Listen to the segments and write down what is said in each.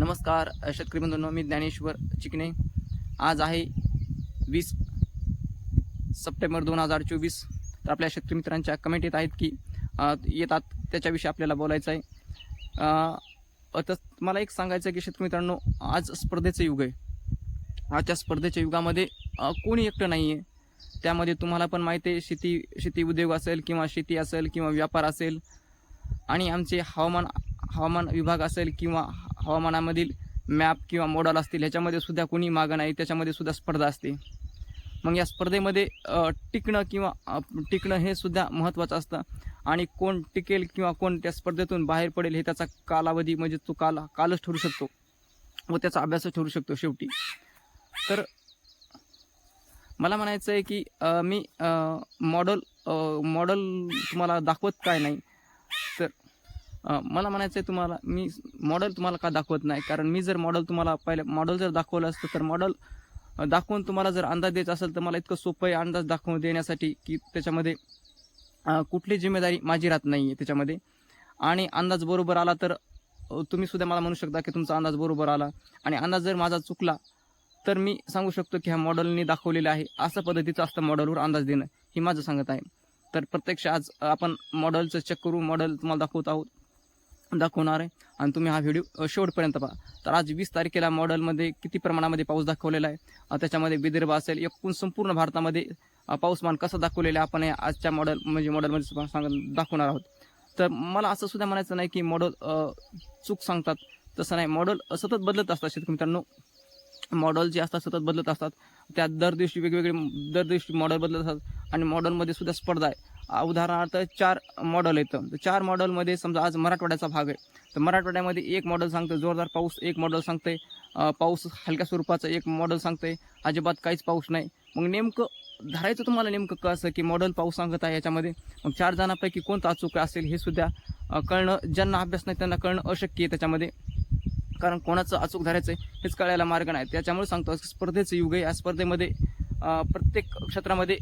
नमस्कार शेतकरी बंधूंनो मी ज्ञानेश्वर चिकणे आज आहे वीस सप्टेंबर दोन हजार चोवीस. तर आपल्या शेतकरी मित्रांच्या कमेंट येत आहेत की येतात त्याच्याविषयी आपल्याला बोलायचं आहे तर मला एक सांगायचं आहे की शेतकरी मित्रांनो आज स्पर्धेचं युग आहे. आजच्या स्पर्धेच्या युगामध्ये कोणी एकटं नाही आहे त्यामध्ये तुम्हाला पण माहिती आहे शेती शेती उद्योग असेल किंवा शेती असेल किंवा व्यापार असेल आणि आमचे हवामान हवामान विभाग असेल किंवा हवामानामधील मॅप किंवा मॉडल असतील ह्याच्यामध्ये सुद्धा कोणी मागं नाही त्याच्यामध्ये सुद्धा स्पर्धा असते. मग या स्पर्धेमध्ये टिकणं किंवा टिकणं हे सुद्धा महत्त्वाचं असतं. आणि कोण टिकेल किंवा कोण त्या स्पर्धेतून बाहेर पडेल हे त्याचा कालावधी म्हणजे तो काल कालच ठरू शकतो. व त्याचा अभ्यासच ठरू शकतो शेवटी. तर मला म्हणायचं आहे की मी मॉडल मॉडल तुम्हाला दाखवत काय नाही. तर मला म्हणायचं आहे तुम्हाला मी मॉडेल तुम्हाला का दाखवत नाही? कारण मी जर मॉडेल तुम्हाला पहिले मॉडेल जर दाखवलं असतं तर मॉडेल दाखवून तुम्हाला जर अंदाज द्यायचा असेल तर मला इतकं सोपं आहे अंदाज दाखवून देण्यासाठी की त्याच्यामध्ये कुठली जिम्मेदारी माझी राहत नाही आहे त्याच्यामध्ये. आणि अंदाज बरोबर आला तर तुम्ही सुद्धा मला म्हणू शकता की तुमचा अंदाज बरोबर आला. आणि अंदाज जर माझा चुकला तर मी सांगू शकतो की ह्या मॉडेलने दाखवलेलं आहे असं पद्धतीचं असतं मॉडेलवर अंदाज देणं हे माझं सांगत आहे. तर प्रत्यक्ष आज आपण मॉडेलचं चेक करू मॉडेल तुम्हाला दाखवत आहोत. दाखवणार आहे. आणि तुम्ही हा व्हिडिओ शेवटपर्यंत पहा. तर आज वीस तारखेला मॉडेलमध्ये किती प्रमाणामध्ये पाऊस दाखवलेला आहे. त्याच्यामध्ये विदर्भ असेल एकूण संपूर्ण भारतामध्ये पाऊसमान कसं दाखवलेलं आहे आपण हे आजच्या मॉडेल म्हणजे मॉडेलमध्ये सांग दाखवणार आहोत. तर मला असं सुद्धा म्हणायचं नाही की मॉडेल चूक सांगतात. तसं नाही मॉडेल सतत बदलत असतात शेतकरी मित्रांनो. मॉडेल जे असतात सतत बदलत असतात. त्या दर दिवशी वेगवेगळे दर दिवशी मॉडेल बदलत असतात. आणि मॉडेलमध्ये सुद्धा स्पर्धा आहे. उदाहरणार्थ चार मॉडल येतं तर चार मॉडलमध्ये समजा आज मराठवाड्याचा भाग आहे. तर मराठवाड्यामध्ये एक मॉडेल सांगतं जोरदार पाऊस एक मॉडेल सांगते पाऊस हलक्या स्वरूपाचं एक मॉडेल सांगते अजिबात काहीच पाऊस नाही. मग नेमकं धरायचं तुम्हाला नेमकं कसं की मॉडेल पाऊस सांगत आहे याच्यामध्ये? मग चार जणांपैकी कोणता अचूक असेल हे सुद्धा कळणं ज्यांना अभ्यास नाही त्यांना कळणं अशक्य आहे त्याच्यामध्ये. कारण कोणाचं अचूक धरायचं आहे हेच कळायला मार्ग नाही. त्याच्यामुळे सांगतो स्पर्धेचं युग आहे. या स्पर्धेमध्ये प्रत्येक क्षेत्रामध्ये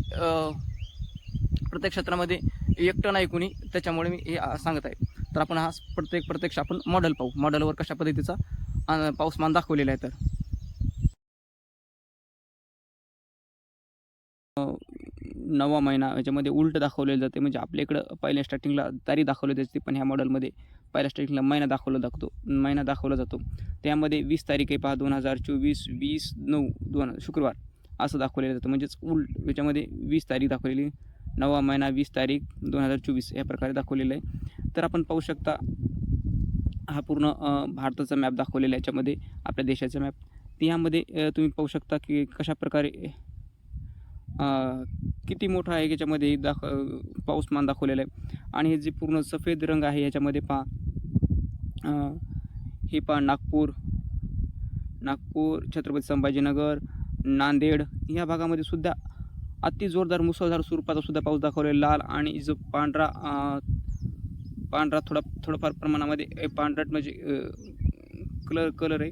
प्रत्येक क्षेत्रामध्ये एकटं नाही कोणी त्याच्यामुळे मी हे सांगत आहे. तर आपण हा प्रत्येक प्रत्यक्ष आपण मॉडेल पाहू. मॉडेलवर कशा पद्धतीचा पाऊसमान दाखवलेला आहे तर. नवा महिना याच्यामध्ये उलट दाखवलेलं जाते. म्हणजे आपल्या इकडं पहिल्या स्टार्टिंगला तारीख दाखवली जाते पण ह्या मॉडेलमध्ये पहिल्या स्टार्टिंगला महिना दाखवला जातो महिना दाखवला जातो. त्यामध्ये वीस तारीख आहे पहा दोन हजार चोवीस वीस नऊ दोन शुक्रवार असं दाखवलेलं जातं. म्हणजेच उलट याच्यामध्ये वीस तारीख दाखवलेली नववा महिना वीस तारीख दोन हजार चोवीस या प्रकारे दाखवलेलं आहे. तर आपण पाहू शकता हा पूर्ण भारताचा मॅप दाखवलेला आहे. याच्यामध्ये आपल्या देशाचा मॅप तर यामध्ये तुम्ही पाहू शकता की कशा प्रकारे किती मोठा आहे याच्यामध्ये दाख पाऊसमान दाखवलेलं आहे. आणि हे जे पूर्ण सफेद रंग आहे याच्यामध्ये पहा. हे पहा नागपूर नागपूर छत्रपती संभाजीनगर नांदेड या भागामध्ये सुद्धा अति जोरदार मुसळधार स्वरूपाचा सुद्धा पाऊस दाखवलेला लाल आणि जो पांढरा पांढरा थोडा थोडंफार प्रमाणामध्ये पांढरट म्हणजे कलर कलर आहे.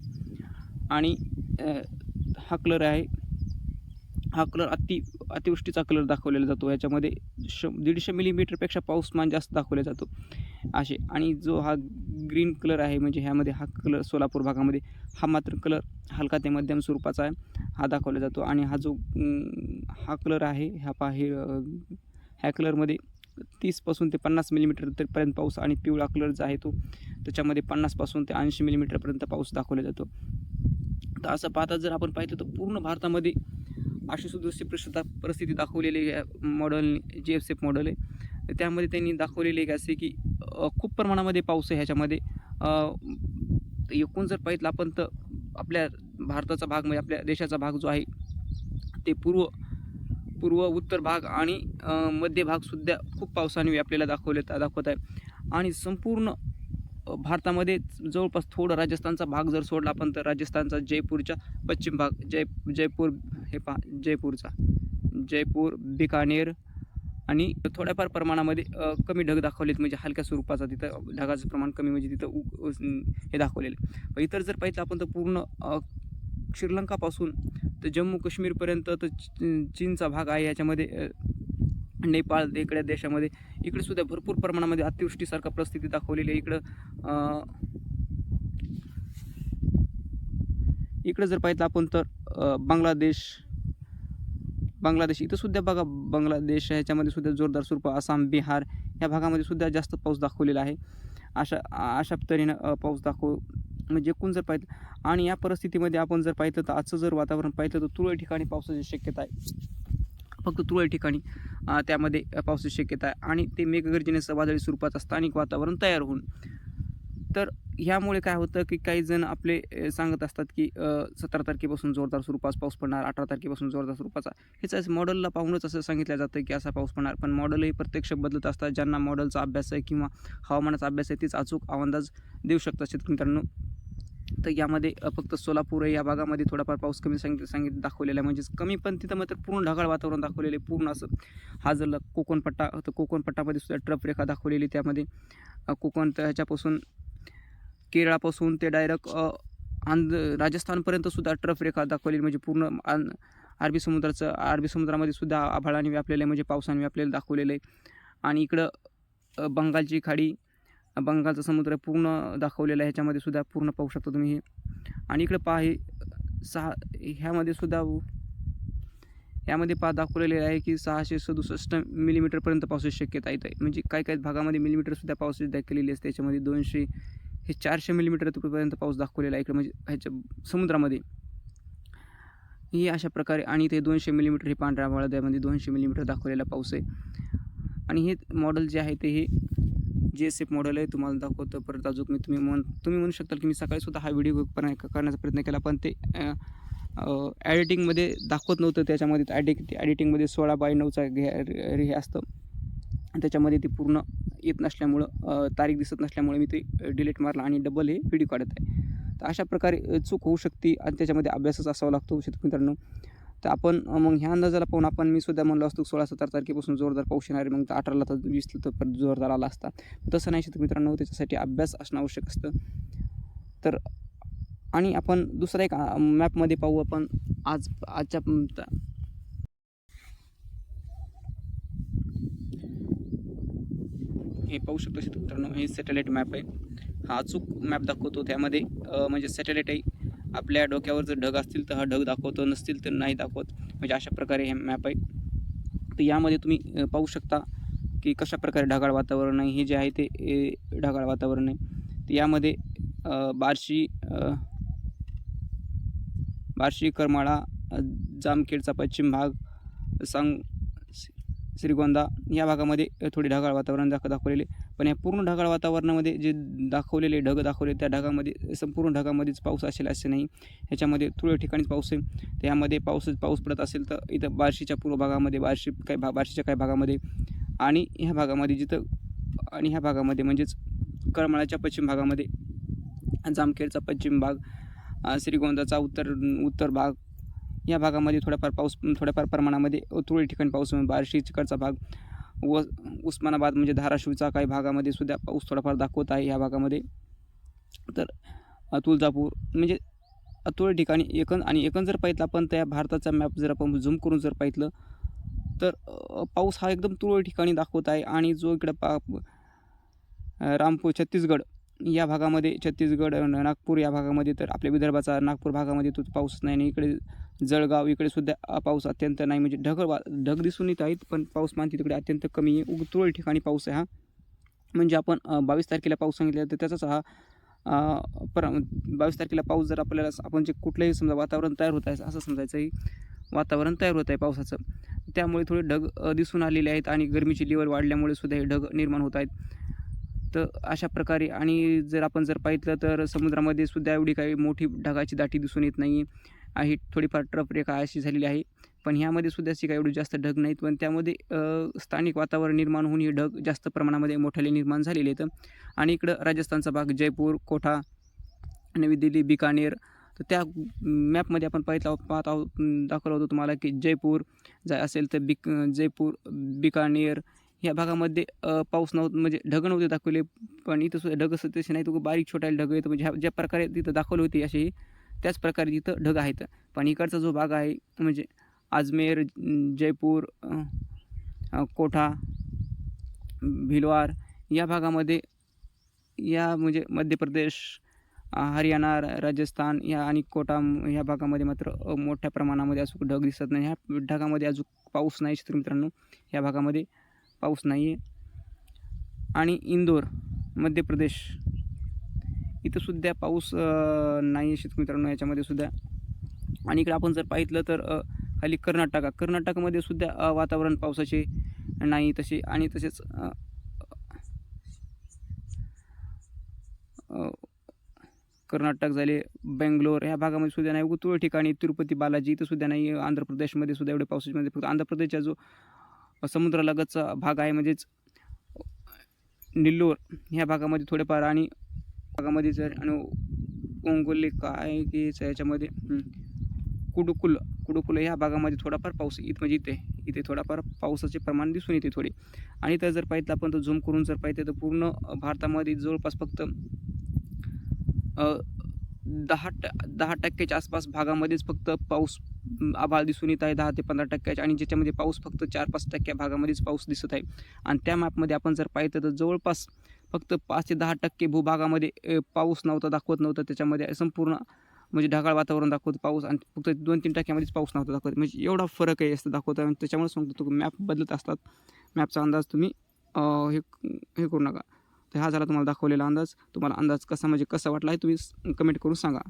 आणि हा कलर आहे. हा कलर अति अतिवृष्टीचा कलर दाखवलेला जातो. याच्यामध्ये श दीडशे मिलीमीटरपेक्षा पाऊसमान जास्त दाखवला जातो. असे. आणि जो हा ग्रीन कलर आहे म्हणजे ह्यामध्ये हा कलर सोलापूर भागामध्ये हा मात्र कलर हलका ते मध्यम स्वरूपाचा आहे. हा दाखवला जातो. आणि हा जो हा कलर आहे ह्या पा हे ह्या कलरमध्ये तीसपासून ते पन्नास मिलीमीटरपर्यंत पाऊस आणि पिवळा कलर जो आहे तो त्याच्यामध्ये पन्नासपासून ते ऐंशी मिलीमीटरपर्यंत पाऊस दाखवला जातो. तर असं पाहता जर आपण पाहिलं तर पूर्ण भारतामध्ये अशी सुदृश्य पृष्ठता परिस्थिती दाखवलेली आहे. Model G F F model आहे. त्यामध्ये त्यांनी दाखवलेले एक असे की खूप प्रमाणामध्ये पाऊस आहे ह्याच्यामध्ये. एकूण जर पाहिलं आपण तर आपल्या भारताचा भाग म्हणजे आपल्या देशाचा भाग जो आहे ते पूर्व पूर्व उत्तर भाग आणि मध्य भागसुद्धा खूप पावसाने व्यापलेला दाखवले दाखवत आहे. आणि संपूर्ण भारतामध्ये जवळपास थोडं राजस्थानचा भाग जर सोडला आपण तर राजस्थानचा जयपूरचा पश्चिम भाग जय जयपूर हे पा जयपूरचा. जयपूर बिकानेर आणि थोड्याफार प्रमाणामध्ये कमी ढग दाखवलेत म्हणजे हलक्या स्वरूपाचा तिथं ढगाचं प्रमाण कमी म्हणजे तिथं हे दाखवलेलं पण इतर जर पाहिलं आपण तर पूर्ण श्रीलंकापासून तर जम्मू काश्मीरपर्यंत तर चीनचा भाग आहे याच्यामध्ये नेपाळ इकडे देशामध्ये. इकडे सुद्धा भरपूर प्रमाणामध्ये अतिवृष्टीसारखा परिस्थिती दाखवलेली आहे. इकडं इकडं जर पाहिलं आपण तर बांगलादेश बांगलादेश इथं सुद्धा बघा बांगलादेश ह्याच्यामध्ये सुद्धा जोरदार स्वरूप आसाम बिहार ह्या भागामध्ये सुद्धा जास्त पाऊस दाखवलेला आहे. अशा अशा तऱ्हेनं पाऊस दाखव म्हणजे एकूण जर पाहिलं आणि या परिस्थितीमध्ये आपण जर पाहिलं तर आजचं जर वातावरण पाहिलं तर तुरळक ठिकाणी पावसाची शक्यता आहे. फक्त तुरळक ठिकाणी त्यामध्ये पावसाची शक्यता आहे. आणि ते मेघगर्जनेसह वादळी स्वरूपाचं स्थानिक वातावरण तयार होऊन तर ह्यामुळे काय होतं की काही जण आपले सांगत असतात की सतरा तारखेपासून जोरदार स्वरूपाचा पाऊस पडणार अठरा तारखेपासून जोरदार स्वरूपाचा हेच मॉडेलला पाहूनच असं सांगितलं जातं की असा पाऊस पडणार. पण मॉडेलही प्रत्यक्ष बदलत असतात ज्यांना मॉडेलचा अभ्यास आहे किंवा हवामानाचा अभ्यास आहे तीच अचूक अंदाज देऊ शकतात शेतकरी मित्रांनो तर यामध्ये फक्त सोलापूर या भागामध्ये थोडाफार पाऊस कमी सांगित सांगित दाखवलेला आहे. म्हणजेच कमी पण तिथं मात्र पूर्ण ढगाळ वातावरण दाखवलेले पूर्ण असं. हा जर कोकणपट्टा तर कोकणपट्टामध्ये सुद्धा ट्रफ रेखा दाखवलेली त्यामध्ये कोकण तर ह्याच्यापासून केरळापासून ते डायरेक्ट आंध राजस्थानपर्यंत सुद्धा ट्रफ रेखा दाखवलेली म्हणजे पूर्ण आन अरबी समुद्राचं अरबी समुद्रामध्ये सुद्धा आभाळाने व्यापलेलं आहे. म्हणजे पावसाने व्यापलेलं दाखवलेलं आहे. आणि इकडं बंगालची खाडी बंगालचा समुद्र पूर्ण दाखवलेला आहे. ह्याच्यामध्ये सुद्धा पूर्ण पाहू शकता तुम्ही हे. आणि इकडं पहा हे सहा ह्यामध्ये सुद्धा यामध्ये पहा दाखवलेले आहे की सहाशे सदुसष्ट मिलीमीटरपर्यंत पावसाची शक्यता येत आहे म्हणजे काही काही भागामध्ये मिलीमीटरसुद्धा पावसाची दाखवलेली असते. त्याच्यामध्ये दोनशे हे चारशे मिलीमीटरपर्यंत पाऊस दाखवलेला आहे इकडे म्हणजे ह्याच्या समुद्रामध्ये. ही अशा प्रकारे आणि ते दोनशे मिलीमीटर हे पांढऱ्या वाळद्यामध्ये दोनशे मिलीमीटर दाखवलेला पाऊस आहे. आणि हे मॉडेल जे आहे ते हे जी एस एफ मॉडेल आहे तुम्हाला दाखवतं परत अजून मी तुम्ही म्हण तुम्ही म्हणू शकता की मी सकाळीसुद्धा हा व्हिडिओ करण्याचा प्रयत्न केला पण ते ॲडिटिंगमध्ये दाखवत नव्हतं त्याच्यामध्ये ॲडिट ॲडिटिंगमध्ये सोळा बाय नऊचा घे हे असतं. त्याच्यामध्ये ते पूर्ण येत नसल्यामुळं तारीख दिसत नसल्यामुळे मी ते डिलीट मारला आणि डबल हे व्हिडिओ काढत आहे. तर अशा प्रकारे चूक होऊ शकते आणि त्याच्यामध्ये अभ्यासच असावा लागतो शेतकरी मित्रांनो. तर आपण मग ह्या अंदाजाला पाहून आपण मी सुद्धा म्हणलो असतो सोळा सतरा तारखेपासून जोरदार पाऊस येणार आहे मग तर अठराला तर वीसला तर परत जोरदार आला असता. तसं नाही शेतकरी मित्रांनो त्याच्यासाठी अभ्यास असणं आवश्यक असतं. तर आणि आपण दुसरा एक मॅपमध्ये पाहू आपण. आज आजच्या म, त- हे पाहू शकतो शेतकरी मित्रांनो हे सॅटेलाईट मॅप आहे. हा अचूक मॅप दाखवतो. त्यामध्ये म्हणजे सॅटेलाईट आहे. आपल्या डोक्यावर जर ढग असतील तर हा ढग दाखवतो. नसतील तर नाही दाखवत. म्हणजे अशा प्रकारे हे मॅप आहे. तर यामध्ये तुम्ही पाहू शकता की कशा प्रकारे ढगाळ वातावरण आहे. हे जे आहे ते ढगाळ वातावरण आहे. तर यामध्ये बार्शी बार्शी करमाळा जामखेडचा पश्चिम भाग सांग श्रीगोंदा या भागामध्ये थोडी ढगाळ वातावरण दाख दाखवलेले. पण या पूर्ण ढगाळ वातावरणामध्ये जे दाखवलेले ढग दाखवले त्या ढगामध्ये संपूर्ण ढगामध्येच पाऊस असेल असे नाही. ह्याच्यामध्ये थोड्या ठिकाणीच पाऊस आहे. तर यामध्ये पाऊस पाऊस पडत असेल तर इथं बार्शीच्या पूर्व भागामध्ये बार्शी काही भा बार्शीच्या काही भागामध्ये आणि ह्या भागामध्ये जिथं आणि ह्या भागामध्ये म्हणजेच करमाळ्याच्या पश्चिम भागामध्ये जामखेडचा पश्चिम भाग श्रीगोंदाचा उत्तर उत्तर भाग या भागामध्ये थोडाफार पाऊस थोड्याफार प्रमाणामध्ये तुरळक ठिकाणी पाऊस बार्शी चिकडचा भाग व उस्मानाबाद म्हणजे धाराशिवचा काही भागामध्ये सुद्धा पाऊस थोडाफार दाखवत आहे या भागामध्ये. तर तुळजापूर म्हणजे अ, ठिकाणी एकन आणि एकन जर पाहितलं आपण त्या भारताचा मॅप जर आपण झूम करून जर पाहितलं तर पाऊस हा एकदम तुरळक ठिकाणी दाखवत आहे आणि जो इकडं पा रामपूर छत्तीसगड या भागामध्ये छत्तीसगड नागपूर या भागामध्ये तर आपल्या विदर्भाचा नागपूर भागामध्ये तो पाऊस नाही आणि इकडे जळगाव इकडे सुद्धा पाऊस अत्यंत नाही. म्हणजे ढग वा ढग दिसून येत आहेत पण पाऊस मानते तिकडे अत्यंत कमी आहे. उग ठिकाणी पाऊस आहे हा. म्हणजे आपण बावीस तारखेला पाऊस सांगितला तर त्याचाच हा पर बावीस तारखेला पाऊस जर आपल्याला आपण जे कुठलंही समजा वातावरण तयार होत आहे असं समजायचं आहे वातावरण तयार होत आहे पावसाचं. त्यामुळे थोडे ढग दिसून आलेले आहेत आणि गरमीची लेवल वाढल्यामुळे सुद्धा हे ढग निर्माण होत आहेत. तर अशा प्रकारे आणि जर आपण जर पाहितलं तर समुद्रामध्ये सुद्धा एवढी काही मोठी ढगाची दाटी दिसून येत नाही आहे थोडीफार ट्रफ रेखा अशी झालेली आहे. पण ह्यामध्ये सुद्धा अशी काही एवढी जास्त ढग नाहीत. पण त्यामध्ये स्थानिक वातावरण निर्माण होऊन हे ढग जास्त प्रमाणामध्ये मोठ्याले निर्माण झालेले आहेत. आणि इकडं राजस्थानचा भाग जयपूर कोठा नवी दिल्ली बिकानेर तर त्या मॅपमध्ये आपण पाहिलं पाहत आहोत दाखवलं होतं तुम्हाला की जयपूर जाय असेल तर बिक जयपूर बिकानेर ह्या भागामध्ये पाऊस नव्हतं म्हणजे ढग नव्हते दाखवले पण इथं सुद्धा ढग असं तसे नाही तो बारीक छोट्या ढग येतो. म्हणजे ह्या ज्या प्रकारे तिथं दाखवले होते असे त्याच प्रकारे तिथं ढग आहेत. पण इकडचा जो भाग आहे म्हणजे अजमेर जयपूर कोठा भिलवार या भागामध्ये या म्हणजे मध्य प्रदेश हरियाणा राजस्थान या आणि कोटा ह्या भागामध्ये मात्र मोठ्या प्रमाणामध्ये अजून ढग दिसत नाही. ह्या ढगामध्ये अजून पाऊस नाही शेतकरी मित्रांनो. या भागामध्ये पाऊस नाही आहे आणि इंदोर मध्य प्रदेश. इथं सुद्धा पाऊस नाही आहे शेतकरी मित्रांनो याच्यामध्ये सुद्धा. आणि इकडे आपण जर पाहितलं तर खाली कर्नाटका. कर्नाटकामध्ये सुद्धा वातावरण पावसाचे नाही तसे. आणि तसेच कर्नाटक झाले बेंगलोर ह्या भागामध्ये सुद्धा नाही. उगं ठिकाणी तिरुपती बालाजी इथं सुद्धा नाही. आंध्र प्रदेशमध्ये सुद्धा एवढे पावसाचे फक्त आंध्र प्रदेशचा जो समुद्रालगतचा भाग आहे म्हणजेच निल्लोर. ह्या भागामध्ये थोडेफार आणि भागामध्ये जर आणि ओंगोले काय की याच्यामध्ये कुडुकुल कुडुकुल ह्या भागामध्ये थोडाफार पाऊस इथं म्हणजे इथे इथे थोडाफार पावसाचे प्रमाण दिसून येते थोडे. आणि तर जर पाहिजे आपण तर झूम करून जर पाहिजे तर पूर्ण भारतामध्ये जवळपास फक्त दहा ट दहा टक्क्याच्या आसपास भागामध्येच फक्त पाऊस आभाळ दिसून येत आहे दहा ते पंधरा टक्क्याच्या. आणि ज्याच्यामध्ये पाऊस फक्त चार पाच टक्क्या भागामध्येच पाऊस दिसत आहे. आणि त्या मॅपमध्ये आपण जर पाहिलं तर जवळपास फक्त पाच ते दहा टक्के भूभागामध्ये पाऊस नव्हता दाखवत नव्हता. त्याच्यामध्ये संपूर्ण म्हणजे ढगाळ वातावरण दाखवतं पाऊस आणि फक्त दोन तीन टक्क्यामध्येच पाऊस नव्हता दाखवत. म्हणजे एवढा फरक आहे असं दाखवतं आणि त्याच्यामुळे सांगतो तो मॅप बदलत असतात. मॅपचा अंदाज तुम्ही हे हे करू नका. तर हा झाला तुम्हाला दाखवलेला अंदाज. तुम्हाला अंदाज कसा म्हणजे कसा वाटला आहे तुम्ही कमेंट करून सांगा.